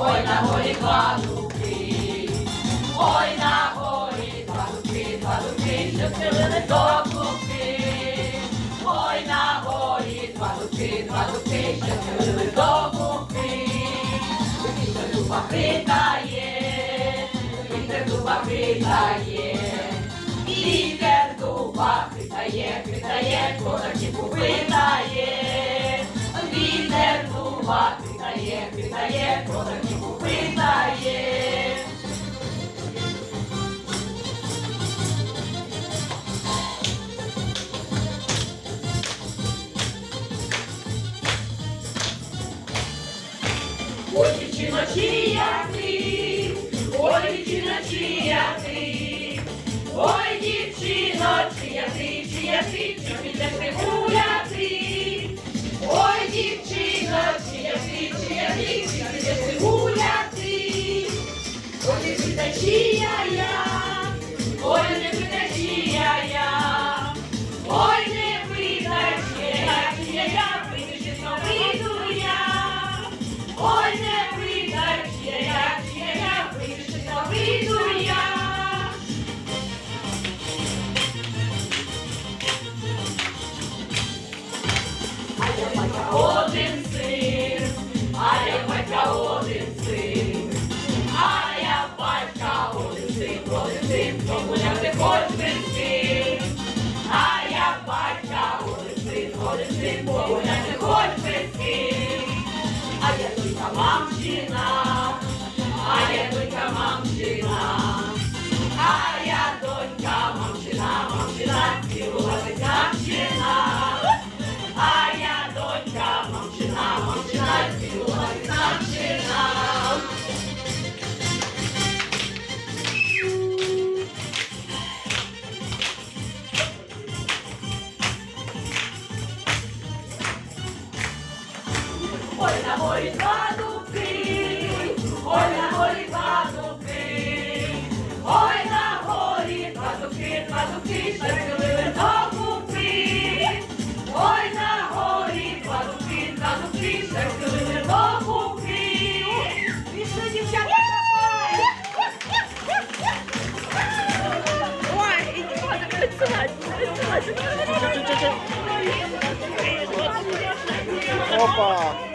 на горі два дубки, ой на горі два дубки, два дубки, що схилили до кубки. Ой на горі два дубки, два дубки, що схилили до кубки. Вітер дуба хитає, вітер дуба хитає, вітер дуба хитає, хитає, козаків питає, вітер дуба хитає, хитає, козаків питає. Ой, дівчино, чия ти, ой, дівчино, чия ти, один син, бо син, тому я не хоч син. А я тут сама а Ой, на горі два дубки, ой, на горі два дубки, ой, на горі два дубки, два дубки, що до купи. Ой, на горі два дубки, два дубки, що до купи. Пішли, дівчата! Ой, і не можна працювати, працювати. Опа!